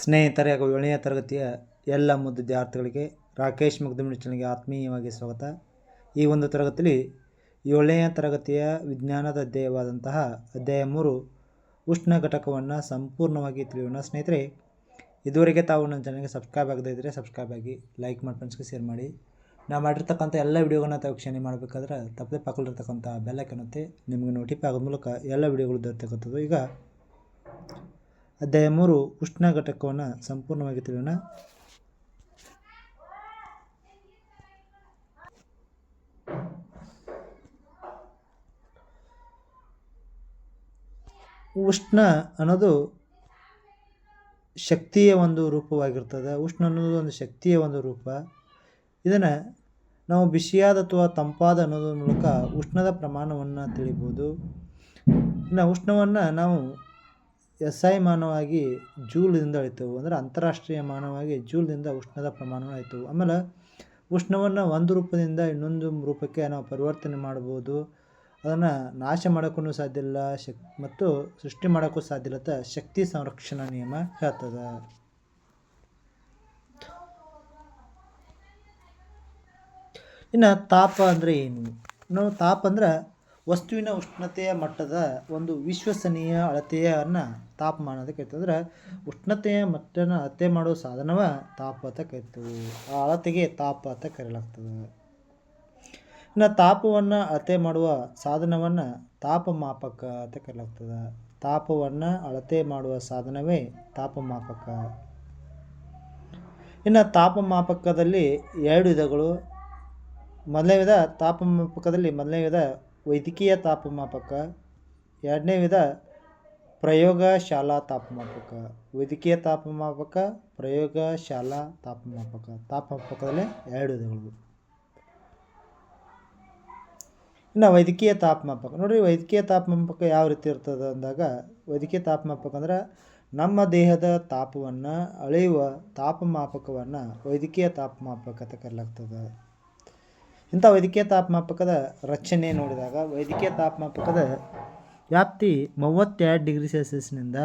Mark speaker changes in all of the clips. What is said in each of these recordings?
Speaker 1: ಸ್ನೇಹಿತರೆ ಹಾಗೂ ಏಳನೆಯ ತರಗತಿಯ ಎಲ್ಲ ಮುದ್ದು ವಿದ್ಯಾರ್ಥಿಗಳಿಗೆ ರಾಕೇಶ್ ಮುಗ್ಧಮಿಣಿ ಚಾನಲ್ಗೆ ಆತ್ಮೀಯವಾಗಿ ಸ್ವಾಗತ. ಈ ಒಂದು ತರಗತಿಯಲ್ಲಿ ಏಳನೆಯ ತರಗತಿಯ ವಿಜ್ಞಾನದ ಅಧ್ಯಾಯವಾದಂತಹ ಅಧ್ಯಾಯ ಮೂರು, ಉಷ್ಣ ಘಟಕವನ್ನು ಸಂಪೂರ್ಣವಾಗಿ ತಿಳಿಯೋಣ. ಸ್ನೇಹಿತರೆ, ಇದುವರೆಗೆ ತಾವು ನನ್ನ ಚಾನಲ್ಗೆ ಸಬ್ಸ್ಕ್ರೈಬ್ ಆಗದೇ ಇದ್ದರೆ ಸಬ್ಸ್ಕ್ರೈಬ್ ಆಗಿ, ಲೈಕ್ ಮಾಡಿ ಫ್ರೆಂಡ್ಸ್ಗೆ ಶೇರ್ ಮಾಡಿ. ನಾವು ಮಾಡಿರ್ತಕ್ಕಂಥ ಎಲ್ಲ ವಿಡಿಯೋಗಳನ್ನ ತಾವು ಕ್ಷಣೆ ಮಾಡಬೇಕಾದ್ರೆ ತಪ್ಪದೆ ಪಕ್ಕದಲ್ಲಿರ್ತಕ್ಕಂಥ ಬೆಲ್ಲ ಕಾಣುತ್ತೆ ನಿಮಗೆ ನೋಟಿಫೈ ಆಗೋ ಮೂಲಕ ಎಲ್ಲ ವಿಡಿಯೋಗಳು ದೊರೆತಕ್ಕಂಥದ್ದು ಈಗ ಅಧ್ಯಾಯ ಮೂರು, ಉಷ್ಣ ಘಟಕವನ್ನು ಸಂಪೂರ್ಣವಾಗಿ ತಿಳಿಯೋಣ. ಉಷ್ಣ ಅನ್ನೋದು ಶಕ್ತಿಯ ಒಂದು ರೂಪವಾಗಿರ್ತದೆ. ಉಷ್ಣ ಅನ್ನೋದು ಒಂದು ಶಕ್ತಿಯ ಒಂದು ರೂಪ. ಇದನ್ನು ನಾವು ಬಿಸಿಯಾದ ಅಥವಾ ತಂಪಾದ ಅನ್ನೋದ್ರ ಮೂಲಕ ಉಷ್ಣದ ಪ್ರಮಾಣವನ್ನು ತಿಳಿಬೋದು. ಇನ್ನು ಉಷ್ಣವನ್ನು ನಾವು ಎಸ್ ಐ ಮಾನವಾಗಿ ಜೂಲ್ದಿಂದ ಅಳಿತೇವೆ. ಅಂದರೆ ಅಂತಾರಾಷ್ಟ್ರೀಯ ಮಾನವಾಗಿ ಜೂಲ್ದಿಂದ ಉಷ್ಣದ ಪ್ರಮಾಣವನ್ನು ಅಳಿತೇವೆ. ಆಮೇಲೆ ಉಷ್ಣವನ್ನು ಒಂದು ರೂಪದಿಂದ ಇನ್ನೊಂದು ರೂಪಕ್ಕೆ ನಾವು ಪರಿವರ್ತನೆ ಮಾಡ್ಬೋದು. ಅದನ್ನು ನಾಶ ಮಾಡೋಕ್ಕೂ ಸಾಧ್ಯ ಇಲ್ಲ. ಶಕ್, ಮತ್ತು ಸೃಷ್ಟಿ ಮಾಡೋಕ್ಕೂ ಸಾಧ್ಯ ಇಲ್ಲ ಅಂತ ಶಕ್ತಿ ಸಂರಕ್ಷಣಾ ನಿಯಮ ಹೇಳ್ತದೆ. ಇನ್ನು ತಾಪ ಅಂದರೆ ಏನು? ನಾವು ತಾಪ ಅಂದ್ರೆ ವಸ್ತುವಿನ ಉಷ್ಣತೆಯ ಮಟ್ಟದ ಒಂದು ವಿಶ್ವಸನೀಯ ಅಳತೆಯನ್ನು ತಾಪಮಾನ ಅಂತ ಕರಿತಂದ್ರೆ ಉಷ್ಣತೆಯ ಮಟ್ಟನ ಅಳತೆ ಮಾಡೋ ಸಾಧನವ ತಾಪ ಅಂತ ಕರಿತೀವಿ ಆ ಅಳತೆಗೆ ತಾಪ ಅಂತ ಕರೆಯಲಾಗ್ತದೆ. ಇನ್ನು ತಾಪವನ್ನು ಅಳತೆ ಮಾಡುವ ಸಾಧನವನ್ನು ತಾಪಮಾಪಕ ಅಂತ ಕರೆಯಲಾಗ್ತದೆ. ತಾಪವನ್ನು ಅಳತೆ ಮಾಡುವ ಸಾಧನವೇ ತಾಪಮಾಪಕ. ಇನ್ನು ತಾಪಮಾಪಕದಲ್ಲಿ ಎರಡು ವಿಧಗಳು. ಮೊದಲನೇ ವಿಧ ತಾಪಮಾಪಕದಲ್ಲಿ ಮೊದಲನೇ ವಿಧ ವೈದ್ಯಕೀಯ ತಾಪಮಾಪಕ. ಎರಡನೇ ವಿಧ, ಪ್ರಯೋಗಶಾಲಾ ತಾಪಮಾಪಕ. ವೈದ್ಯಕೀಯ ತಾಪಮಾಪಕ, ಪ್ರಯೋಗಶಾಲಾ ತಾಪಮಾಪಕ. ತಾಪಮಾಪಕದಲ್ಲಿ ಎರಡು ವಿಧಗಳು ಇನ್ನು ವೈದ್ಯಕೀಯ ತಾಪಮಾಪಕ. ನೋಡಿರಿ, ವೈದ್ಯಕೀಯ ತಾಪಮಾಪಕ ಯಾವ ರೀತಿ ಇರ್ತದೆ ಅಂದಾಗ, ವೈದ್ಯಕೀಯ ತಾಪಮಾಪಕ ಅಂದ್ರೆ ನಮ್ಮ ದೇಹದ ತಾಪವನ್ನು ಅಳೆಯುವ ತಾಪಮಾಪಕವನ್ನು ವೈದ್ಯಕೀಯ ತಾಪಮಾಪಕ ಅಂತ ಕರೆಯಲಾಗ್ತದೆ ಇಂಥ ವೈದ್ಯಕೀಯ ತಾಪಮಾಪಕದ ರಚನೆ ನೋಡಿದಾಗ ವೈದ್ಯಕೀಯ ತಾಪಮಾಪಕದ ವ್ಯಾಪ್ತಿ ಮೂವತ್ತೆರಡು ಡಿಗ್ರಿ ಸೆಲ್ಸಿಯಸ್ನಿಂದ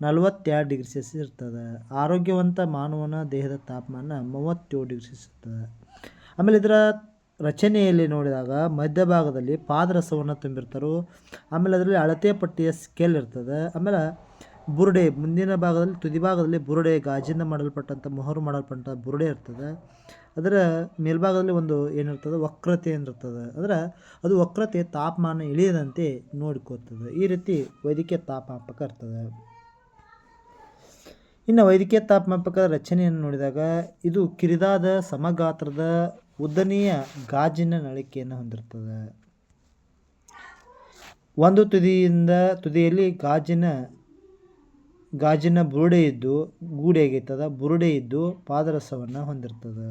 Speaker 1: ನಲವತ್ತೆರಡು ಡಿಗ್ರಿ ಸೆಲ್ಸಿಯಸ್ ಇರ್ತದೆ. ಆರೋಗ್ಯವಂತ ಮಾನವನ ದೇಹದ ತಾಪಮಾನ ಮೂವತ್ತೇಳು ಡಿಗ್ರಿ ಸೆಲ್ಸಿಯಸ್ ಇರ್ತದೆ. ಆಮೇಲೆ ಇದರ ರಚನೆಯಲ್ಲಿ ನೋಡಿದಾಗ ಮಧ್ಯಭಾಗದಲ್ಲಿ ಪಾದರಸವನ್ನು ತುಂಬಿರ್ತಾರೆ, ಆಮೇಲೆ ಅದರಲ್ಲಿ ಅಳತೆ ಪಟ್ಟಿಯ ಸ್ಕೇಲ್ ಇರ್ತದೆ. ಆಮೇಲೆ ಬುರುಡೆ, ಮುಂದಿನ ಭಾಗದಲ್ಲಿ ತುದಿ ಭಾಗದಲ್ಲಿ ಬುರುಡೆ, ಗಾಜಿಂದ ಮಾಡಲ್ಪಟ್ಟಂಥ ಮೊಹರು ಮಾಡಲ್ಪಟ್ಟಂಥ ಬುರುಡೆ ಇರ್ತದೆ. ಅದರ ಮೇಲ್ಭಾಗದಲ್ಲಿ ಒಂದು ಏನಿರ್ತದೆ, ವಕ್ರತೆ ಏನಿರ್ತದೆ, ಅಂದ್ರೆ ಅದು ವಕ್ರತೆ ತಾಪಮಾನ ಇಳಿಯದಂತೆ ನೋಡ್ಕೋತದೆ ಈ ರೀತಿ ವೈದ್ಯಕೀಯ ತಾಪಮಾಪಕ ಇರ್ತದೆ. ಇನ್ನು ವೈದ್ಯಕೀಯ ತಾಪಮಾಪಕದ ರಚನೆಯನ್ನು ನೋಡಿದಾಗ, ಇದು ಕಿರಿದಾದ ಸಮಗಾತ್ರದ ಉದ್ದನೆಯ ಗಾಜಿನ ನಳಿಕೆಯನ್ನು ಹೊಂದಿರ್ತದೆ. ಒಂದು ತುದಿಯಿಂದ ತುದಿಯಲ್ಲಿ ಗಾಜಿನ ಗಾಜಿನ ಬುರುಡೆ ಇದ್ದು, ಗೂಡೆ ಆಗೈತದ ಬುರುಡೆ ಇದ್ದು ಪಾದರಸವನ್ನು ಹೊಂದಿರ್ತದೆ.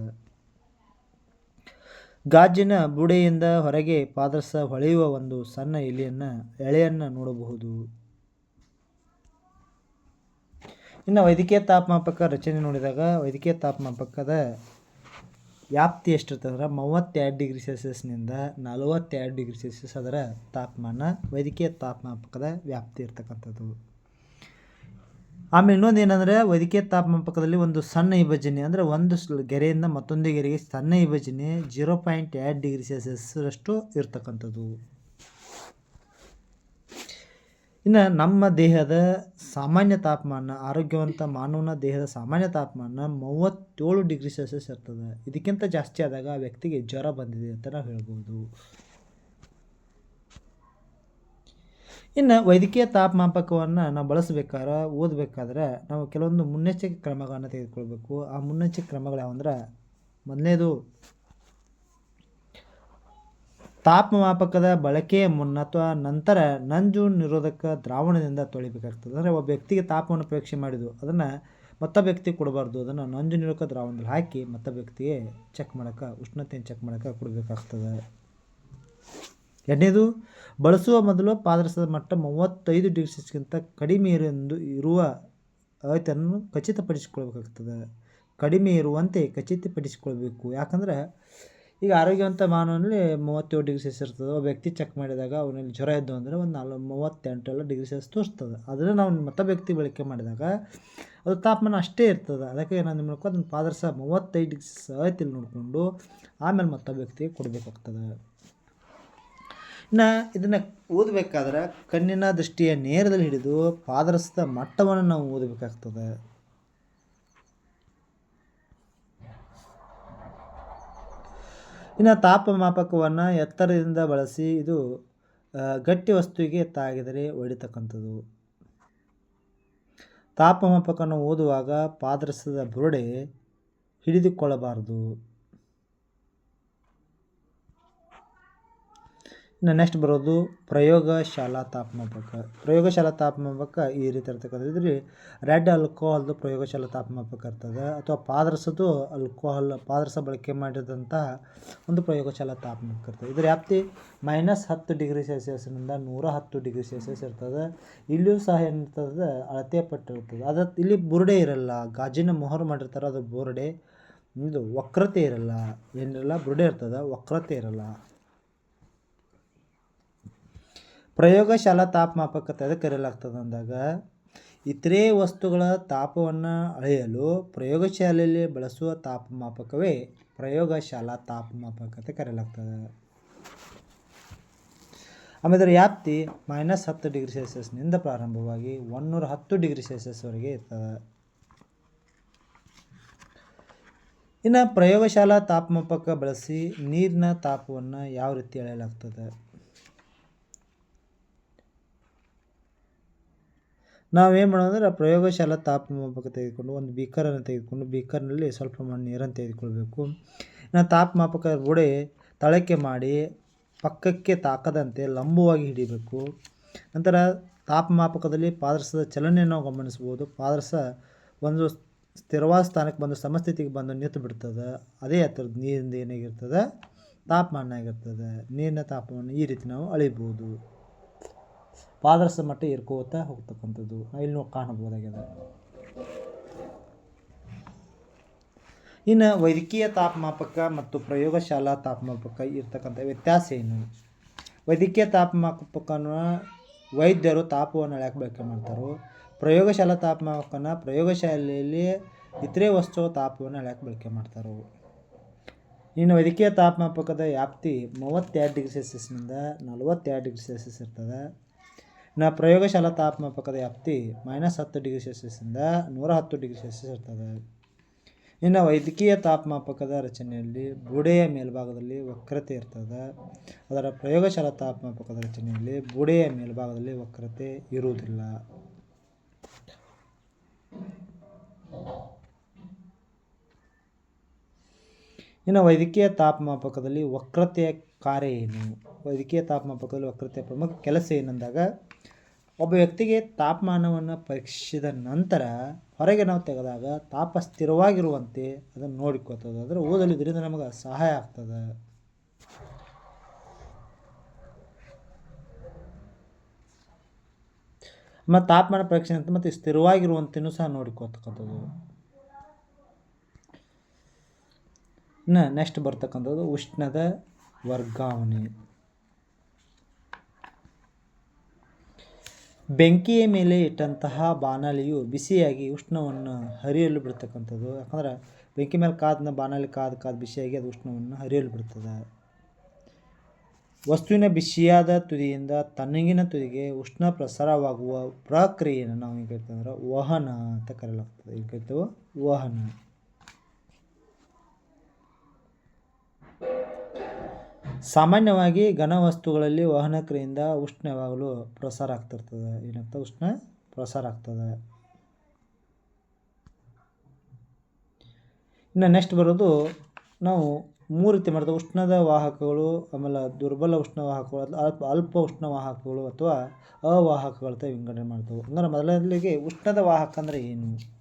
Speaker 1: ಗಾಜಿನ ಬುಡೆಯಿಂದ ಹೊರಗೆ ಪಾದರಸ ಹೊಳೆಯುವ ಒಂದು ಸಣ್ಣ ಎಲೆಯನ್ನು, ಎಳೆಯನ್ನು ನೋಡಬಹುದು. ಇನ್ನು ವೈದ್ಯಕೀಯ ತಾಪಮಾಪಕ ರಚನೆ ನೋಡಿದಾಗ ವೈದ್ಯಕೀಯ ತಾಪಮಾಪಕದ ವ್ಯಾಪ್ತಿ ಎಷ್ಟಿರ್ತದೆ ಅಂದ್ರೆ ಮೂವತ್ತೆರಡು ಡಿಗ್ರಿ ಸೆಲ್ಸಿಯಸ್ನಿಂದ ನಲವತ್ತೆರಡು ಡಿಗ್ರಿ ಸೆಲ್ಸಿಯಸ್ ಅದರ ತಾಪಮಾನ ವೈದ್ಯಕೀಯ ತಾಪಮಾಪಕದ ವ್ಯಾಪ್ತಿ ಇರ್ತಕ್ಕಂಥದ್ದು. ಆಮೇಲೆ ಇನ್ನೊಂದು ಏನಂದರೆ ವೈದ್ಯಕೀಯ ತಾಪಮಾಪಕದಲ್ಲಿ ಒಂದು ಸಣ್ಣ ವಿಭಜನೆ, ಅಂದರೆ ಒಂದು ಗೆರೆಯಿಂದ ಮತ್ತೊಂದು ಗೆರೆಗೆ ಸಣ್ಣ ವಿಭಜನೆ, ಜೀರೋ ಪಾಯಿಂಟ್ ಎರಡು ಡಿಗ್ರಿ ಸೆಲ್ಸಿಯಸ್ರಷ್ಟು ಇರ್ತಕ್ಕಂಥದ್ದು. ಇನ್ನು ನಮ್ಮ ದೇಹದ ಸಾಮಾನ್ಯ ತಾಪಮಾನ, ಆರೋಗ್ಯವಂತ ಮಾನವನ ದೇಹದ ಸಾಮಾನ್ಯ ತಾಪಮಾನ ಮೂವತ್ತೇಳು ಡಿಗ್ರಿ ಸೆಲ್ಸಿಯಸ್ ಇರ್ತದೆ. ಇದಕ್ಕಿಂತ ಜಾಸ್ತಿ ಆದಾಗ ಆ ವ್ಯಕ್ತಿಗೆ ಜ್ವರ ಬಂದಿದೆ ಅಂತ ನಾವು ಹೇಳ್ಬೋದು. ಇನ್ನು ವೈದ್ಯಕೀಯ ತಾಪಮಾಪಕವನ್ನು ನಾವು ಬಳಸಬೇಕಾದ್ರೆ, ಓದಬೇಕಾದ್ರೆ ನಾವು ಕೆಲವೊಂದು ಮುನ್ನೆಚ್ಚರಿಕೆ ಕ್ರಮಗಳನ್ನು ತೆಗೆದುಕೊಳ್ಬೇಕು. ಆ ಮುನ್ನೆಚ್ಚರಿಕೆ ಕ್ರಮಗಳು ಯಾವಂದ್ರೆ, ಮೊದಲನೇದು ತಾಪಮಾಪಕದ ಬಳಕೆಯ ಮುನ್ನ ಅಥವಾ ನಂತರ ನಂಜು ನಿರೋಧಕ ದ್ರಾವಣದಿಂದ ತೊಳಿಬೇಕಾಗ್ತದೆ. ಅಂದರೆ ಒಬ್ಬ ವ್ಯಕ್ತಿಗೆ ತಾಪವನ್ನು ಪರೀಕ್ಷೆ ಮಾಡಿದ್ದು, ಅದನ್ನು ಮತ್ತೊಬ್ಬ ವ್ಯಕ್ತಿಗೆ ಕೊಡಬಾರ್ದು. ಅದನ್ನು ನಂಜು ನಿರೋಧಕ ದ್ರಾವಣದಲ್ಲಿ ಹಾಕಿ ಮತ್ತೊಬ್ಬ ವ್ಯಕ್ತಿಗೆ ಚೆಕ್ ಮಾಡೋಕೆ, ಉಷ್ಣತೆಯನ್ನು ಚೆಕ್ ಮಾಡೋಕೆ ಕೊಡಬೇಕಾಗ್ತದೆ. ಎರಡನೇದು, ಬಳಸುವ ಮೊದಲು ಪಾದರಸದ ಮಟ್ಟ ಮೂವತ್ತೈದು ಡಿಗ್ರಿ ಸೆಲ್ಸಿಯಸ್ಗಿಂತ ಕಡಿಮೆ ಇರೆಂದು ಇರುವ ಅಳತೆಯನ್ನು ಖಚಿತಪಡಿಸಿಕೊಳ್ಬೇಕಾಗ್ತದೆ ಕಡಿಮೆ ಇರುವಂತೆ ಖಚಿತಪಡಿಸಿಕೊಳ್ಬೇಕು ಯಾಕಂದ್ರೆ, ಈಗ ಆರೋಗ್ಯವಂತ ಮಾನವನಲ್ಲಿ ಮೂವತ್ತೇಳು ಡಿಗ್ರಿ ಸೆಲ್ಸಿಯಸ್ ಇರ್ತದೆ. ಒಬ್ಬ ವ್ಯಕ್ತಿ ಚೆಕ್ ಮಾಡಿದಾಗ ಅವನಲ್ಲಿ ಜ್ವರ ಇದ್ದು ಅಂದರೆ ಒಂದು ನಾಲ್ಕು ಮೂವತ್ತೆಂಟೆಲ್ಲ ಡಿಗ್ರಿ ಸೆಲ್ಸಿಯಸ್ ತೋರಿಸ್ತದೆ. ಅದನ್ನು ನಾವು ಮತ್ತೊಬ್ಬ ವ್ಯಕ್ತಿ ಬಳಕೆ ಮಾಡಿದಾಗ ಅದು ತಾಪಮಾನ ಅಷ್ಟೇ ಇರ್ತದೆ. ಅದಕ್ಕೆ ನಾನು ನಿಮ್ಮ ಅದನ್ನು ಪಾದರ್ಸ ಮೂವತ್ತೈದು ಡಿಗ್ರಿ ಸಹಿತ ನೋಡಿಕೊಂಡು ಆಮೇಲೆ ಮತ್ತೊಬ್ಬ ವ್ಯಕ್ತಿಗೆ ಕೊಡಬೇಕಾಗ್ತದೆ. ಇನ್ನು ಇದನ್ನು ಓದಬೇಕಾದ್ರೆ ಕಣ್ಣಿನ ದೃಷ್ಟಿಯ ನೇರದಲ್ಲಿ ಹಿಡಿದು ಪಾದರಸದ ಮಟ್ಟವನ್ನು ನಾವು ಓದಬೇಕಾಗ್ತದೆ. ಇನ್ನು ತಾಪಮಾಪಕವನ್ನು ಎತ್ತರದಿಂದ ಬಳಸಿ ಇದು ಗಟ್ಟಿ ವಸ್ತುವಿಗೆ ತಾಗಿದರೆ ಒಡಿತಕ್ಕಂಥದ್ದು. ತಾಪಮಾಪಕವನ್ನು ಓದುವಾಗ ಪಾದರಸದ ಬುರುಡೆ ಹಿಡಿದುಕೊಳ್ಳಬಾರದು ಇನ್ನು ನೆಕ್ಸ್ಟ್ ಬರೋದು ಪ್ರಯೋಗಶಾಲಾ ತಾಪಮಾಪಕ. ಪ್ರಯೋಗಶಾಲಾ ತಾಪಮಾಪಕ ಈ ರೀತಿ ಇರ್ತಕ್ಕಂಥದ್ದು. ಇದ್ರಿ ರೆಡ್ ಅಲ್ಕೋಹಾಲ್ದು ಪ್ರಯೋಗಶಾಲಾ ತಾಪಮಾಪಕ ಇರ್ತದೆ. ಅಥವಾ ಪಾದರಸದು ಆಲ್ಕೋಹಾಲ್, ಪಾದರಸ ಬಳಕೆ ಮಾಡಿದಂತಹ ಒಂದು ಪ್ರಯೋಗಶಾಲಾ ತಾಪಮಾಪಕ ಇರ್ತದೆ. ಇದರ ವ್ಯಾಪ್ತಿ ಮೈನಸ್ ಹತ್ತು ಡಿಗ್ರಿ ಸೆಲ್ಸಿಯಸ್ನಿಂದ ನೂರ ಹತ್ತು ಡಿಗ್ರಿ ಸೆಲ್ಸಿಯಸ್ ಇರ್ತದೆ. ಇಲ್ಲಿಯೂ ಸಹ ಏನಿರ್ತದೆ ಅಳತೆ ಪಟ್ಟಿರ್ತದೆ ಅದ ಇಲ್ಲಿ ಬುರುಡೆ ಇರಲ್ಲ, ಗಾಜಿನ ಮೊಹರು ಮಾಡಿರ್ತಾರೆ ಅದು ಬುರುಡೆ. ಇದು ವಕ್ರತೆ ಇರಲ್ಲ, ಏನಿರಲ್ಲ, ಬುರುಡೆ ಇರ್ತದೆ. ವಕ್ರತೆ ಇರಲ್ಲ. ಪ್ರಯೋಗಶಾಲಾ ತಾಪಮಾಪಕತೆ ಅದಕ್ಕೆ ಕರೆಯಲಾಗ್ತದೆ ಅಂದಾಗ, ಇತರೆ ವಸ್ತುಗಳ ತಾಪವನ್ನು ಅಳೆಯಲು ಪ್ರಯೋಗಶಾಲೆಯಲ್ಲಿ ಬಳಸುವ ತಾಪಮಾಪಕವೇ ಪ್ರಯೋಗಶಾಲಾ ತಾಪಮಾಪಕತೆ ಕರೆಯಲಾಗ್ತದೆ ಆಮೇಲೆ ವ್ಯಾಪ್ತಿ ಮೈನಸ್ ಹತ್ತು ಡಿಗ್ರಿ ಸೆಲ್ಸಿಯಸ್ನಿಂದ ಪ್ರಾರಂಭವಾಗಿ ಒನ್ನೂರ ಹತ್ತು ಡಿಗ್ರಿ ಸೆಲ್ಸಿಯಸ್ವರೆಗೆ ಇರ್ತದೆ. ಇನ್ನು ಪ್ರಯೋಗಶಾಲಾ ತಾಪಮಾಪಕ ಬಳಸಿ ನೀರಿನ ತಾಪವನ್ನು ಯಾವ ರೀತಿ ಅಳೆಯಲಾಗ್ತದೆ? ನಾವೇನು ಮಾಡೋದಂದ್ರೆ ಪ್ರಯೋಗಶಾಲಾ ತಾಪಮಾಪಕ ತೆಗೆದುಕೊಂಡು, ಒಂದು ಬೀಕರನ್ನು ತೆಗೆದುಕೊಂಡು ಬೀಕರ್ನಲ್ಲಿ ಸ್ವಲ್ಪ ಪ್ರಮಾಣ ನೀರನ್ನು ತೆಗೆದುಕೊಳ್ಬೇಕು. ನಾವು ತಾಪಮಾಪಕ ಬುಡೆ ತಳಕ್ಕೆ ಮಾಡಿ, ಪಕ್ಕಕ್ಕೆ ತಾಕದಂತೆ ಲಂಬವಾಗಿ ಹಿಡಿಬೇಕು. ನಂತರ ತಾಪಮಾಪಕದಲ್ಲಿ ಪಾದರಸದ ಚಲನೆಯನ್ನು ನಾವು ಗಮನಿಸ್ಬೋದು ಪಾದರಸ ಒಂದು ಸ್ಥಿರವಾದ ಸ್ಥಾನಕ್ಕೆ ಬಂದು, ಸಮಸ್ಥಿತಿಗೆ ಬಂದು ನಿಂತು ಬಿಡ್ತದೆ. ಅದೇ ಥರದ್ದು ನೀರಿಂದ ಏನಾಗಿರ್ತದೆ? ತಾಪಮಾನ ಆಗಿರ್ತದೆ. ನೀರಿನ ತಾಪಮಾನ ಈ ರೀತಿ ನಾವು ಅಳಿಬೋದು. ಪಾದರಸ ಮಟ್ಟ ಏರ್ಕೋತಾ ಹೋಗ್ತಕ್ಕಂಥದ್ದು. ಇಲ್ಲಿ ನಾವು ಕಾಣಬಹುದಾಗಿದೆ. ಇನ್ನು ವೈದ್ಯಕೀಯ ತಾಪಮಾಪಕ ಮತ್ತು ಪ್ರಯೋಗಶಾಲಾ ತಾಪಮಾಪಕ ಇರ್ತಕ್ಕಂಥ ವ್ಯತ್ಯಾಸ ಏನು? ವೈದ್ಯಕೀಯ ತಾಪಮಾಪಕನ ವೈದ್ಯರು ತಾಪವನ್ನು ಅಳ್ಯಾಕೆ ಬಳಕೆ ಮಾಡ್ತಾರೋ? ಪ್ರಯೋಗಶಾಲಾ ತಾಪಮಾಪಕನ ಪ್ರಯೋಗಶಾಲೆಯಲ್ಲಿ ಇತರೆ ವಸ್ತು ತಾಪವನ್ನು ಅಳ್ಯಾಕೆ ಬಳಕೆ ಮಾಡ್ತಾರೋ? ಇನ್ನು ವೈದ್ಯಕೀಯ ತಾಪಮಾಪಕದ ವ್ಯಾಪ್ತಿ ಮೂವತ್ತೆರಡು ಡಿಗ್ರಿ ಸೆಲ್ಸಿಯಸ್ನಿಂದ ನಲವತ್ತೆರಡು ಡಿಗ್ರಿ ಸೆಲ್ಸಿಯಸ್ ಇರ್ತದೆ. ಇನ್ನು ಪ್ರಯೋಗಶಾಲಾ ತಾಪಮಾಪಕದ ವ್ಯಾಪ್ತಿ ಮೈನಸ್ ಹತ್ತು ಡಿಗ್ರಿ ಸೆಲ್ಸಿಯಸ್ಸಿಂದ ನೂರ ಹತ್ತು ಡಿಗ್ರಿ ಸೆಲ್ಸಿಯಸ್ ಇರ್ತದೆ. ಇನ್ನು ವೈದ್ಯಕೀಯ ತಾಪಮಾಪಕದ ರಚನೆಯಲ್ಲಿ ಬೂಡೆಯ ಮೇಲ್ಭಾಗದಲ್ಲಿ ವಕ್ರತೆ ಇರ್ತದೆ. ಅದರ ಪ್ರಯೋಗಶಾಲಾ ತಾಪಮಾಪಕದ ರಚನೆಯಲ್ಲಿ ಬೂಡೆಯ ಮೇಲ್ಭಾಗದಲ್ಲಿ ವಕ್ರತೆ ಇರುವುದಿಲ್ಲ. ಇನ್ನು ವೈದ್ಯಕೀಯ ತಾಪಮಾಪಕದಲ್ಲಿ ವಕ್ರತೆಯ ಕಾರ್ಯ ಏನು? ವೈದ್ಯಕೀಯ ತಾಪಮಾಪಕದಲ್ಲಿ ವಕ್ರತೆಯ ಪ್ರಮುಖ ಕೆಲಸ ಏನಂದಾಗ ಒಬ್ಬ ವ್ಯಕ್ತಿಗೆ ತಾಪಮಾನವನ್ನು ಪರೀಕ್ಷಿಸಿದ ನಂತರ ಹೊರಗೆ ನಾವು ತೆಗೆದಾಗ ತಾಪ ಸ್ಥಿರವಾಗಿರುವಂತೆ ಅದನ್ನು ನೋಡಿಕೋತದೆ ಅಂದರೆ ಓದಲು ಇದರಿಂದ ನಮಗೆ ಸಹಾಯ ಆಗ್ತದೆ. ಮತ್ತು ತಾಪಮಾನ ಪರೀಕ್ಷೆ ಅಂತ ಮತ್ತು ಸ್ಥಿರವಾಗಿರುವಂತೆಯೂ ಸಹ ನೋಡಿಕೊತಕ್ಕಂಥದ್ದು ನೆಕ್ಸ್ಟ್ ಬರ್ತಕ್ಕಂಥದ್ದು ಉಷ್ಣದ ವರ್ಗಾವಣೆ. ಬೆಂಕಿಯ ಮೇಲೆ ಇಟ್ಟಂತಹ ಬಾಣಲಿಯು ಬಿಸಿಯಾಗಿ ಉಷ್ಣವನ್ನು ಹರಿಯಲು ಬಿಡ್ತಕ್ಕಂಥದ್ದು. ಯಾಕಂದ್ರೆ ಬೆಂಕಿ ಮೇಲೆ ಕಾದನ್ನ ಬಾಣಲಿ ಕಾದು ಕಾದು ಬಿಸಿಯಾಗಿ ಅದು ಉಷ್ಣವನ್ನು ಹರಿಯಲು ಬಿಡ್ತದೆ. ವಸ್ತುವಿನ ಬಿಸಿಯಾದ ತುದಿಯಿಂದ ತಣ್ಣಗಿನ ತುದಿಗೆ ಉಷ್ಣ ಪ್ರಸಾರವಾಗುವ ಪ್ರಕ್ರಿಯೆಯನ್ನು ನಾವು ಏನು ಕೇಳ್ತೇವೆ ವಹನ ಅಂತ ಕರೆಯಲಾಗ್ತದೆ. ಏನು ಕೇಳ್ತೇವೆ ವಹನ. ಸಾಮಾನ್ಯವಾಗಿ ಘನ ವಸ್ತುಗಳಲ್ಲಿ ವಾಹನ ಕ್ರಿಯೆಯಿಂದ ಉಷ್ಣ ಯಾವಾಗಲೂ ಪ್ರಸಾರ ಆಗ್ತಿರ್ತದೆ. ಏನಂತ ಉಷ್ಣ ಪ್ರಸಾರ ಆಗ್ತದೆ. ಇನ್ನು ನೆಕ್ಸ್ಟ್ ಬರೋದು ನಾವು ಮೂರು ರೀತಿ ಮಾಡ್ತೇವೆ. ಉಷ್ಣದ ವಾಹಕಗಳು, ಆಮೇಲೆ ದುರ್ಬಲ ಉಷ್ಣ ವಾಹಕಗಳು ಅಲ್ಪ ಅಲ್ಪ ಉಷ್ಣ ವಾಹಕಗಳು ಅಥವಾ ಅವಾಹಕಗಳಂತ ವಿಂಗಡಣೆ ಮಾಡ್ತವೆ. ಅಂದ್ರೆ ಮೊದಲನೇದಾಗಿ ಉಷ್ಣದ ವಾಹಕ ಅಂದರೆ ಏನು?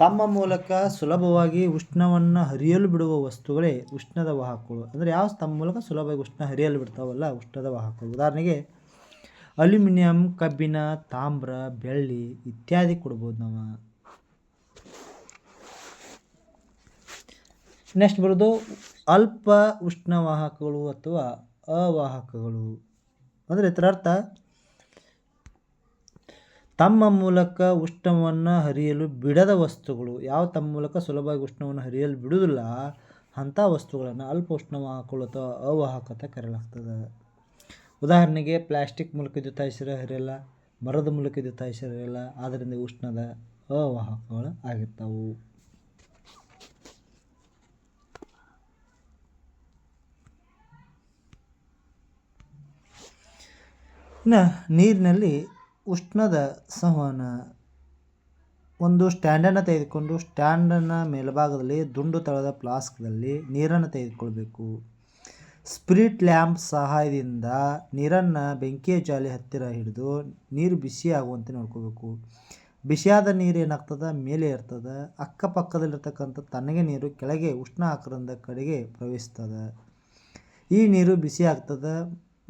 Speaker 1: ತಮ್ಮ ಮೂಲಕ ಸುಲಭವಾಗಿ ಉಷ್ಣವನ್ನು ಹರಿಯಲು ಬಿಡುವ ವಸ್ತುಗಳೇ ಉಷ್ಣದ ವಾಹಕಗಳು. ಅಂದರೆ ಯಾವ ತಮ್ಮ ಮೂಲಕ ಸುಲಭವಾಗಿ ಉಷ್ಣ ಹರಿಯಲು ಬಿಡ್ತಾವಲ್ಲ ಉಷ್ಣದ ವಾಹಕಗಳು. ಉದಾಹರಣೆಗೆ ಅಲ್ಯೂಮಿನಿಯಂ, ಕಬ್ಬಿಣ, ತಾಮ್ರ, ಬೆಳ್ಳಿ ಇತ್ಯಾದಿ ಕೊಡ್ಬೋದು ನಾವು. ನೆಕ್ಸ್ಟ್ ಬರೋದು ಅಲ್ಪ ಉಷ್ಣವಾಹಕಗಳು ಅಥವಾ ಅವಾಹಕಗಳು. ಅಂದರೆ ಇದರ ಅರ್ಥ ತಮ್ಮ ಮೂಲಕ ಉಷ್ಣವನ್ನು ಹರಿಯಲು ಬಿಡದ ವಸ್ತುಗಳು. ಯಾವ ತಮ್ಮ ಮೂಲಕ ಸುಲಭವಾಗಿ ಉಷ್ಣವನ್ನು ಹರಿಯಲು ಬಿಡುವುದಿಲ್ಲ, ಅಂಥ ವಸ್ತುಗಳನ್ನು ಅಲ್ಪ ಉಷ್ಣವಾಹಕಗಳು ಅಥವಾ ಅವಾಹಕ ಅಂತ ಕರೆಯಲಾಗ್ತದೆ. ಉದಾಹರಣೆಗೆ, ಪ್ಲಾಸ್ಟಿಕ್ ಮೂಲಕ ಜೊತಾಯಿಸಿರೋ ಹರಿಯಲ್ಲ, ಮರದ ಮೂಲಕ ಜೊತಾಯಿಸಿರೋ ಹರಿಯಲ್ಲ, ಆದ್ದರಿಂದ ಉಷ್ಣದ ಅವಾಹಕಗಳು ಆಗಿರ್ತಾವು. ಇನ್ನು ನೀರಿನಲ್ಲಿ ಉಷ್ಣದ ಸಂವಹನ, ಒಂದು ಸ್ಟ್ಯಾಂಡನ್ನು ತೆಗೆದುಕೊಂಡು ಸ್ಟ್ಯಾಂಡನ್ನು ಮೇಲ್ಭಾಗದಲ್ಲಿ ದುಂಡು ತಳದ ಫ್ಲಾಸ್ಕ್ದಲ್ಲಿ ನೀರನ್ನು ತೆಗೆದುಕೊಳ್ಬೇಕು. ಸ್ಪಿರಿಟ್ ಲ್ಯಾಂಪ್ ಸಹಾಯದಿಂದ ನೀರನ್ನು ಬೆಂಕಿಯ ಜಾಲಿ ಹತ್ತಿರ ಹಿಡಿದು ನೀರು ಬಿಸಿ ಆಗುವಂತೆ ನೋಡ್ಕೋಬೇಕು ಬಿಸಿಯಾದ ನೀರು ಏನಾಗ್ತದೆ? ಮೇಲೆ ಇರ್ತದೆ. ಅಕ್ಕಪಕ್ಕದಲ್ಲಿರ್ತಕ್ಕಂಥ ತಣ್ಣಗೆ ನೀರು ಕೆಳಗೆ ಉಷ್ಣ ಆಕಾರದ ಕಡೆಗೆ ಪ್ರವೇಶಿಸ್ತದೆ. ಈ ನೀರು ಬಿಸಿ ಆಗ್ತದೆ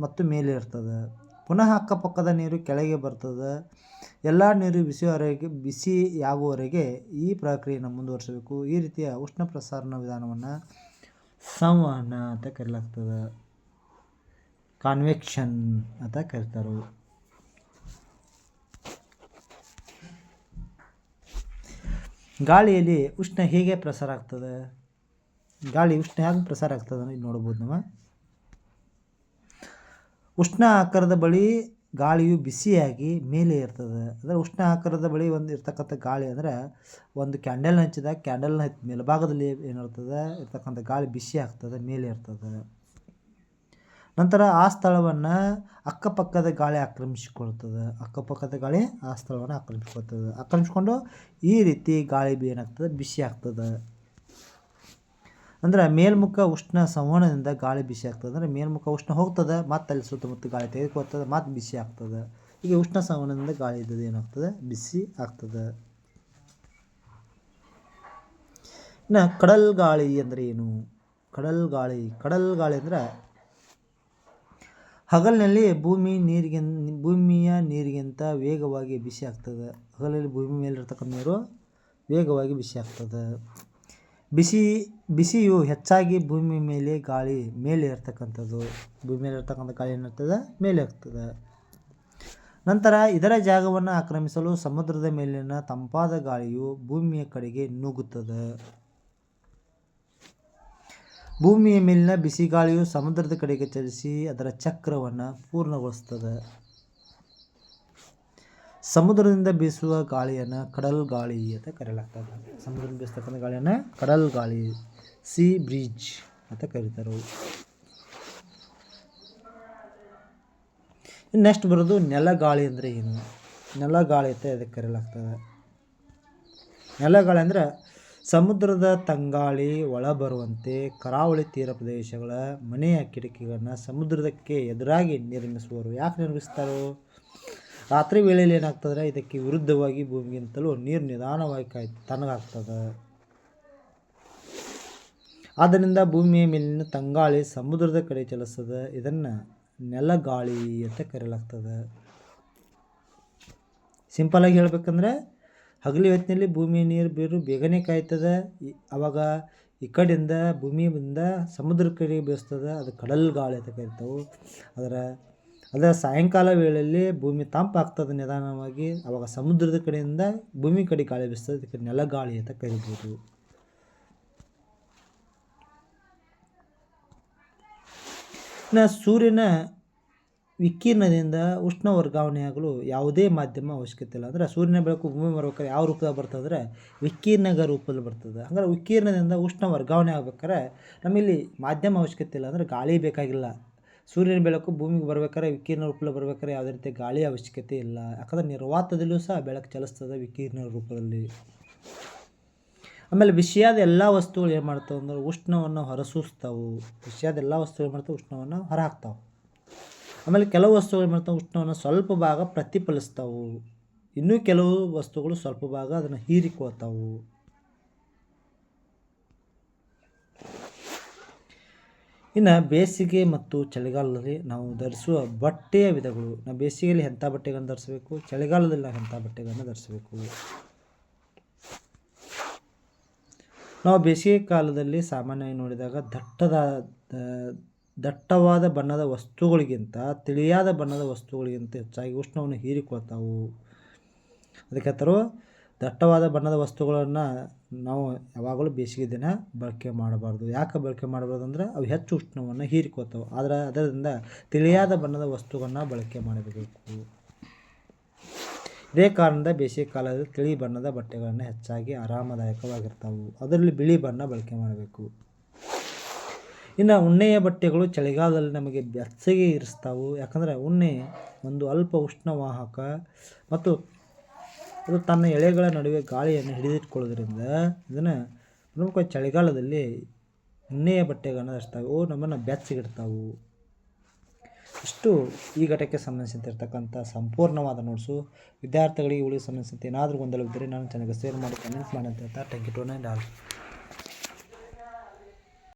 Speaker 1: ಮತ್ತು ಮೇಲೆ ಇರ್ತದೆ. ಪುನಃ ಅಕ್ಕಪಕ್ಕದ ನೀರು ಕೆಳಗೆ ಬರ್ತದೆ. ಎಲ್ಲ ನೀರು ಬಿಸಿಯವರೆಗೆ ಬಿಸಿಯಾಗುವವರೆಗೆ ಈ ಪ್ರಕ್ರಿಯೆಯನ್ನು ಮುಂದುವರಿಸಬೇಕು. ಈ ರೀತಿಯ ಉಷ್ಣ ಪ್ರಸಾರಣ ವಿಧಾನವನ್ನು ಸಂವಹನ ಅಂತ ಕರೆಯಲಾಗ್ತದೆ ಕಾನ್ವೆಕ್ಷನ್ ಅಂತ ಕರೀತಾರೆ ಗಾಳಿಯಲ್ಲಿ ಉಷ್ಣ ಹೇಗೆ ಪ್ರಸಾರ ಆಗ್ತದೆ? ಗಾಳಿ ಉಷ್ಣ ಹೇಗೆ ಪ್ರಸಾರ ಆಗ್ತದೆ ಅಂತ ನೋಡ್ಬೋದು ನಾವು. ಉಷ್ಣ ಆಕಾರದ ಬಳಿ ಗಾಳಿಯು ಬಿಸಿಯಾಗಿ ಮೇಲೆ ಇರ್ತದೆ. ಅಂದರೆ ಉಷ್ಣ ಆಕಾರದ ಬಳಿ ಒಂದು ಇರ್ತಕ್ಕಂಥ ಗಾಳಿ ಅಂದರೆ ಒಂದು ಕ್ಯಾಂಡಲ್ ಹಚ್ಚಿದಾಗ ಕ್ಯಾಂಡಲ್ನ ಮೇಲ್ಭಾಗದಲ್ಲಿ ಏನಿರ್ತದೆ ಇರ್ತಕ್ಕಂಥ ಗಾಳಿ ಬಿಸಿ ಆಗ್ತದೆ, ಮೇಲೆ ಇರ್ತದೆ. ನಂತರ ಆ ಸ್ಥಳವನ್ನು ಅಕ್ಕಪಕ್ಕದ ಗಾಳಿ ಆಕ್ರಮಿಸಿಕೊಳ್ತದೆ. ಅಕ್ಕಪಕ್ಕದ ಗಾಳಿ ಆ ಸ್ಥಳವನ್ನು ಆಕ್ರಮಿಸಿಕೊಳ್ತದೆ. ಆಕ್ರಮಿಸ್ಕೊಂಡು ಈ ರೀತಿ ಗಾಳಿ ಏನಾಗ್ತದೆ ಬಿಸಿ ಆಗ್ತದೆ. ಅಂದ್ರೆ ಮೇಲ್ಮುಖ ಉಷ್ಣ ಸಂವಹನದಿಂದ ಗಾಳಿ ಬಿಸಿ ಆಗ್ತದೆ. ಅಂದರೆ ಮೇಲ್ಮುಖ ಉಷ್ಣ ಹೋಗ್ತದೆ, ಮತ್ತೆ ಅಲ್ಲಿ ಸುತ್ತಮುತ್ತ ಗಾಳಿ ತೆಗೆದುಕೊಳ್ತದೆ, ಮತ್ತೆ ಬಿಸಿ ಆಗ್ತದೆ. ಹೀಗೆ ಉಷ್ಣ ಸಂವಹನದಿಂದ ಗಾಳಿ ಇದ್ದದ್ದು ಏನಾಗ್ತದೆ? ಬಿಸಿ ಆಗ್ತದೆ. ಇನ್ನು ಕಡಲ್ ಗಾಳಿ ಅಂದರೆ ಏನು? ಕಡಲ್ ಗಾಳಿ ಕಡಲ್ ಗಾಳಿ ಅಂದರೆ ಹಗಲಿನಲ್ಲಿ ಭೂಮಿ ನೀರಿಗೆ ಭೂಮಿಯ ನೀರಿಗಿಂತ ವೇಗವಾಗಿ ಬಿಸಿ ಆಗ್ತದೆ. ಹಗಲಲ್ಲಿ ಭೂಮಿ ಮೇಲಿರ್ತಕ್ಕಂಥ ನೀರು ವೇಗವಾಗಿ ಬಿಸಿ ಆಗ್ತದೆ. ಬಿಸಿ ಬಿಸಿಯು ಹೆಚ್ಚಾಗಿ ಭೂಮಿ ಮೇಲೆ ಗಾಳಿ ಮೇಲೆ ಇರ್ತಕ್ಕಂಥದ್ದು. ಭೂಮಿ ಮೇಲೆ ಇರ್ತಕ್ಕಂಥ ಗಾಳಿ ಏನಿರ್ತದೆ? ಮೇಲೆ ಇರ್ತದೆ ನಂತರ ಇದರ ಜಾಗವನ್ನು ಆಕ್ರಮಿಸಲು ಸಮುದ್ರದ ಮೇಲಿನ ತಂಪಾದ ಗಾಳಿಯು ಭೂಮಿಯ ಕಡೆಗೆ ನುಗ್ಗುತ್ತದೆ. ಭೂಮಿಯ ಮೇಲಿನ ಬಿಸಿ ಗಾಳಿಯು ಸಮುದ್ರದ ಕಡೆಗೆ ಚಲಿಸಿ ಅದರ ಚಕ್ರವನ್ನು ಪೂರ್ಣಗೊಳಿಸ್ತದೆ ಸಮುದ್ರದಿಂದ ಬೀಸುವ ಗಾಳಿಯನ್ನು ಕಡಲ್ ಗಾಳಿ ಅಂತ ಕರೆಯಲಾಗ್ತದೆ. ಸಮುದ್ರದಿಂದ ಬೀಸ್ತಕ್ಕಂಥ ಗಾಳಿಯನ್ನು ಕಡಲ್ ಗಾಳಿ ಸಿ ಬ್ರಿಡ್ಜ್ ಅಂತ ಕರೀತಾರೆ ನೆಕ್ಸ್ಟ್ ಬರೋದು ನೆಲಗಾಳಿ ಅಂದರೆ ಏನು? ನೆಲಗಾಳಿ ಅಂತ ಅದಕ್ಕೆ ಕರೆಯಲಾಗ್ತದೆ? ನೆಲಗಾಳಿ ಅಂದರೆ ಸಮುದ್ರದ ತಂಗಾಳಿ ಒಳ ಬರುವಂತೆ ಕರಾವಳಿ ತೀರ ಪ್ರದೇಶಗಳ ಮನೆಯ ಕಿಟಕಿಗಳನ್ನು ಸಮುದ್ರದಕ್ಕೆ ಎದುರಾಗಿ ನಿರ್ಮಿಸುವರು ಯಾಕೆ ನಿರ್ಮಿಸ್ತಾರೋ ರಾತ್ರಿ ವೇಳೆಯಲ್ಲಿ ಏನಾಗ್ತದೆ? ಇದಕ್ಕೆ ವಿರುದ್ಧವಾಗಿ ಭೂಮಿಗಿಂತಲೂ ನೀರು ನಿಧಾನವಾಗಿ ಕಾಯ್ ತಣ್ಣಗಾಗ್ತದೆ ಆದ್ದರಿಂದ ಭೂಮಿಯ ಮೇಲಿನ ತಂಗಾಳಿ ಸಮುದ್ರದ ಕಡೆ ಚಲಿಸ್ತದೆ ಇದನ್ನು ನೆಲಗಾಳಿ ಅಂತ ಕರೆಯಲಾಗ್ತದೆ. ಸಿಂಪಲಾಗಿ ಹೇಳ್ಬೇಕಂದ್ರೆ, ಹಗಲಿ ಹೊತ್ತಿನಲ್ಲಿ ಭೂಮಿಯ ನೀರು ಬೀರು ಬೇಗನೆ ಕಾಯ್ತದೆ. ಅವಾಗ ಈ ಕಡೆಯಿಂದ ಭೂಮಿಯಿಂದ ಸಮುದ್ರ ಕಡೆ ಬೀಸ್ತದೆ ಅದು ಕಡಲ್ ಗಾಳಿ ಅಂತ ಕರಿತಾವೆ. ಅದರ ಅದರ ಸಾಯಂಕಾಲ ವೇಳೆಯಲ್ಲಿ ಭೂಮಿ ತಂಪಾಗ್ತದೆ ನಿಧಾನವಾಗಿ. ಅವಾಗ ಸಮುದ್ರದ ಕಡೆಯಿಂದ ಭೂಮಿ ಕಡೆ ಗಾಳಿ ಬೀಸ್ತದೆ ಅದಕ್ಕೆ ನೆಲಗಾಳಿ ಅಂತ ಕರಿಬೋದು. ಇನ್ನು ಸೂರ್ಯನ ವಿಕಿರಣದಿಂದ ಉಷ್ಣ ವರ್ಗಾವಣೆಯಾಗಲು ಯಾವುದೇ ಮಾಧ್ಯಮ ಅವಶ್ಯಕತೆ ಇಲ್ಲ. ಅಂದರೆ ಸೂರ್ಯನ ಬೆಳಕು ಭೂಮಿ ಬರ್ಬೇಕಾದ್ರೆ ಯಾವ ರೂಪದಾಗ ಬರ್ತದ್ರೆ ಅಂದರೆ ವಿಕಿರಣಗ ರೂಪದಲ್ಲಿ ಬರ್ತದೆ. ಹಂಗಾರೆ ವಿಕಿರಣದಿಂದ ಉಷ್ಣ ವರ್ಗಾವಣೆ ಆಗ್ಬೇಕಾದ್ರೆ ನಮ್ಮಲ್ಲಿ ಮಾಧ್ಯಮ ಅವಶ್ಯಕತೆ ಇಲ್ಲ. ಅಂದರೆ ಗಾಳಿ ಬೇಕಾಗಿಲ್ಲ. ಸೂರ್ಯನ ಬೆಳಕು ಭೂಮಿಗೆ ಬರ್ಬೇಕಾದ್ರೆ ವಿಕಿರಣ ರೂಪದಲ್ಲಿ ಬರ್ಬೇಕಾದ್ರೆ ಯಾವುದೇ ರೀತಿ ಗಾಳಿ ಅವಶ್ಯಕತೆ ಇಲ್ಲ. ಯಾಕಂದರೆ ನಿರ್ವಾತದಲ್ಲೂ ಸಹ ಬೆಳಕು ಚಲಿಸ್ತದೆ ವಿಕಿರಣ ರೂಪದಲ್ಲಿ. ಆಮೇಲೆ ವಿಷಯದ ಎಲ್ಲ ವಸ್ತುಗಳು ಏನು ಮಾಡ್ತಾವೆ ಅಂದ್ರೆ ಉಷ್ಣವನ್ನು ಹೊರಸೂಸ್ತಾವು. ವಿಷಯದ ಎಲ್ಲ ವಸ್ತುಗಳು ಏನು ಮಾಡ್ತಾವೆ? ಉಷ್ಣವನ್ನು ಹೊರಹಾಕ್ತಾವೆ. ಆಮೇಲೆ ಕೆಲವು ವಸ್ತುಗಳು ಏನು ಮಾಡ್ತಾವೆ? ಉಷ್ಣವನ್ನು ಸ್ವಲ್ಪ ಭಾಗ ಪ್ರತಿಫಲಿಸ್ತಾವು. ಇನ್ನೂ ಕೆಲವು ವಸ್ತುಗಳು ಸ್ವಲ್ಪ ಭಾಗ ಅದನ್ನು ಹೀರಿಕೊಳ್ತಾವು. ಇನ್ನು ಬೇಸಿಗೆ ಮತ್ತು ಚಳಿಗಾಲದಲ್ಲಿ ನಾವು ಧರಿಸುವ ಬಟ್ಟೆಯ ವಿಧಗಳು. ನಾವು ಬೇಸಿಗೆಯಲ್ಲಿ ಎಂಥ ಬಟ್ಟೆಗಳನ್ನು ಧರಿಸಬೇಕು? ಚಳಿಗಾಲದಲ್ಲಿ ನಾವು ಎಂಥ ಬಟ್ಟೆಗಳನ್ನು ಧರಿಸಬೇಕು? ನಾವು ಬೇಸಿಗೆ ಕಾಲದಲ್ಲಿ ಸಾಮಾನ್ಯವಾಗಿ ನೋಡಿದಾಗ ದಟ್ಟದ ದಟ್ಟವಾದ ಬಣ್ಣದ ವಸ್ತುಗಳಿಗಿಂತ, ತಿಳಿಯಾದ ಬಣ್ಣದ ವಸ್ತುಗಳಿಗಿಂತ ಹೆಚ್ಚಾಗಿ ಉಷ್ಣವನ್ನು ಹೀರಿಕೊಳ್ತಾವು. ಅದಕ್ಕೆ ತರೋ ದಟ್ಟವಾದ ಬಣ್ಣದ ವಸ್ತುಗಳನ್ನು ನಾವು ಯಾವಾಗಲೂ ಬೇಸಿಗೆ ದಿನ ಬಳಕೆ ಮಾಡಬಾರ್ದು. ಯಾಕೆ ಬಳಕೆ ಮಾಡಬಾರ್ದು ಅಂದರೆ ಅವು ಹೆಚ್ಚು ಉಷ್ಣವನ್ನು ಹೀರಿಕೊಳ್ತಾವೆ. ಆದರೆ ಅದರಿಂದ ತಿಳಿಯಾದ ಬಣ್ಣದ ವಸ್ತುಗಳನ್ನ ಬಳಕೆ ಮಾಡಬೇಕು. ಇದೇ ಕಾರಣದಿಂದ ಬೇಸಿಗೆ ಕಾಲದಲ್ಲಿ ತಿಳಿ ಬಣ್ಣದ ಬಟ್ಟೆಗಳನ್ನು ಹೆಚ್ಚಾಗಿ ಆರಾಮದಾಯಕವಾಗಿರ್ತಾವೆ. ಅದರಲ್ಲಿ ಬಿಳಿ ಬಣ್ಣ ಬಳಕೆ ಮಾಡಬೇಕು. ಇನ್ನು ಉಣ್ಣೆಯ ಬಟ್ಟೆಗಳು ಚಳಿಗಾಲದಲ್ಲಿ ನಮಗೆ ಬೆಚ್ಚಗೆ ಇರಿಸ್ತಾವು. ಯಾಕಂದರೆ ಉಣ್ಣೆ ಒಂದು ಅಲ್ಪ ಉಷ್ಣವಾಹಕ ಮತ್ತು ಅದು ತನ್ನ ಎಳೆಗಳ ನಡುವೆ ಗಾಳಿಯನ್ನು ಹಿಡಿದಿಟ್ಕೊಳ್ಳೋದ್ರಿಂದ ಇದನ್ನು ಪ್ರಮುಖ ಚಳಿಗಾಲದಲ್ಲಿ ಉಣ್ಣೆಯ ಬಟ್ಟೆಗಳನ್ನು ಧರಿಸ್ತಾವೆ. ನಮ್ಮನ್ನು ಬೆಚ್ಚಗಿಡ್ತಾವು. ಇಷ್ಟು ಈ ಘಟಕ್ಕೆ ಸಂಬಂಧಿಸಿರ್ತಕ್ಕಂಥ ಸಂಪೂರ್ಣವಾದ ನೋಟ್ಸು ವಿದ್ಯಾರ್ಥಿಗಳಿಗೆ ಉಳಿಗೆ ಸಂಬಂಧಿಸಿದಂತೆ ಏನಾದರೂ ಗೊಂದಲವಿದ್ದರೆ ನಾನು ಚೆನ್ನಾಗಿ ಶೇರ್ ಮಾಡಿ ಕಮೆಂಟ್ ಮಾಡಿ ಅಂತ ಹೇಳ್ತಾ ಥ್ಯಾಂಕ್ ಯು ಟು ಆಲ್